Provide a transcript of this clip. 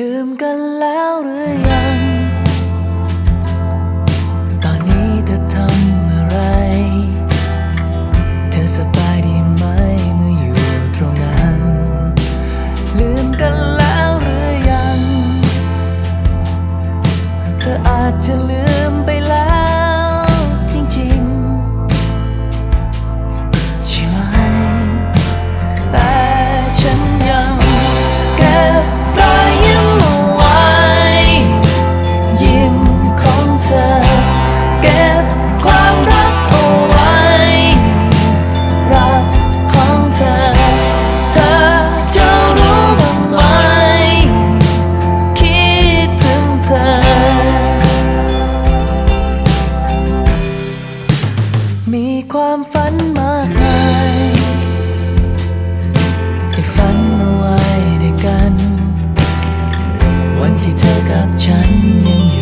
ลืมกันแล้วหรือยัง นมากมายที่ฝันเอาไว้ด้วยกัน วันที่เธอกับฉันยังอยู่